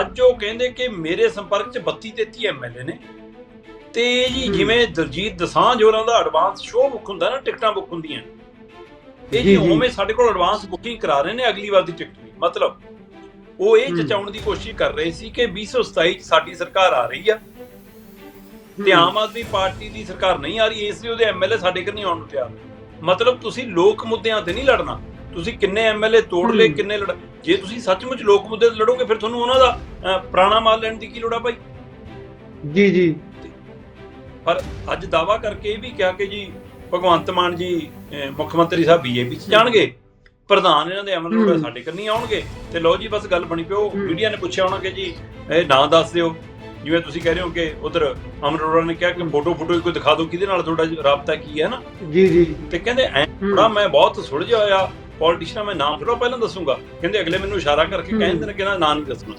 ਅੱਜ ਉਹ ਕਹਿੰਦੇ ਕਿ ਮੇਰੇ ਸੰਪਰਕ 'ਚ 32 33 ਐਮਐਲਏ ਨੇ। ਤੇ ਜੀ। ਜਿਵੇਂ ਦਲਜੀਤ ਦਸਾਂਝ ਹੋਰਾਂ ਦਾ ਐਡਵਾਂਸ ਸ਼ੋਅ ਬੁੱਕ ਹੁੰਦਾ ਨਾ ਟਿਕਟਾਂ ਬੁੱਕ ਹੁੰਦੀਆਂ। ਇਹ ਜੀ। ਉਵੇਂ ਸਾਡੇ ਕੋਲ ਐਡਵਾਂਸ ਬੁਕਿੰਗ ਕਰਾ ਰਹੇ ਨੇ ਅਗਲੀ ਵਾਰ ਦੀ ਟਿਕਟ ਦੀ ਮਤਲਬ ਉਹ ਇਹ। ਜਚਾਉਣ ਦੀ ਕੋਸ਼ਿਸ਼ ਕਰ ਰਹੇ ਸੀ ਕਿ 2027 ਚ ਸਾਡੀ ਸਰਕਾਰ ਆ ਰਹੀ ਆ। ਤੇ ਆਮ ਆਦਮੀ ਪਾਰਟੀ ਦੀ ਸਰਕਾਰ ਨਹੀਂ ਆ ਰਹੀ ਇਸ ਲਈ ਉਹਦੇ ਐਮਐਲਏ ਸਾਡੇ ਕੋਲ ਨਹੀਂ ਆਉਣ ਨੂੰ ਤਿਆਰ। ਮਤਲਬ ਤੁਸੀਂ ਲੋਕ ਮੁੱਦਿਆਂ ਤੇ ਨਹੀਂ ਲੜਨਾ। ਤੁਸੀਂ ਕਿੰਨੇ ਐਮਐਲਏ ਤੋੜ ਲਏ। ਕਿੰਨੇ ਲੜ ਜੇ ਤੁਸੀਂ ਸੱਚਮੁੱਚ ਲੋਕ ਮੁੱਦੇ ਤੇ ਲੜੋਗੇ ਫਿਰ ਤੁਹਾਨੂੰ ਉਹਨਾਂ ਦਾ ਪੁਰਾਣਾ ਮਾਲ ਲੈਣ ਦੀ ਕੀ ਲੋੜ ਆ ਭਾਈ ਜੀ ਜੀ ਪਰ ਅੱਜ ਦਾਵਾ ਕਰਕੇ ਇਹ ਵੀ ਕਿਹਾ ਕਿ ਜੀ ਭਗਵੰਤ ਮਾਨ ਜੀ ਮੁੱਖ ਮੰਤਰੀ ਸਾਹਿਬ ਬੀਜੇਪੀ ਚ ਜਾਣਗੇ ਪ੍ਰਧਾਨ ਇਹਨਾਂ ਦੇ ਅਰੋੜਾ ਹੂੰ। ਸਾਡੇ ਕੋਲ ਨਹੀਂ ਆਉਣਗੇ ਤੇ ਲਓ ਜੀ ਬਸ ਗੱਲ ਬਣੀ ਪਿਓ। ਮੀਡੀਆ ਨੇ ਪੁੱਛਿਆ ਹੋਣਾ ਕਿ ਜੀ ਇਹ ਨਾਂ ਦੱਸ ਦਿਓ ਜਿਵੇਂ ਤੁਸੀਂ ਕਹਿ ਰਹੇ ਹੋ ਕਿ ਉਧਰ ਅਮਰ ਅਰੋੜਾ ਨੇ ਕਿਹਾ ਕਿ ਫੋਟੋ ਫੋਟੋ ਕੋਈ ਦਿਖਾ ਦਿਓ ਕਿਹਦੇ ਨਾਲ ਤੁਹਾਡਾ ਰਾਬਤਾ ਕੀ ਹੈ ਨਾ ਜੀ ਜੀ ਤੇ ਕਹਿੰਦੇ ਐ। ਥੋੜਾ ਮੈਂ ਬਹੁਤ ਸੁਲਝਿਆ ਹੋਇਆ ਪੋਲੀਟੀਸ਼ੀਅਨ ਮੈਂ ਨਾਮ ਪਹਿਲਾਂ ਦੱਸੂਗਾ ਕਹਿੰਦੇ ਅਗਲੇ ਮੈਨੂੰ ਇਸ਼ਾਰਾ ਕਰਕੇ। ਕਹਿੰਦੇ ਨੇ ਕਿ ਨਾ ਨਾਂ ਨਹੀਂ ਦੱਸਣਾ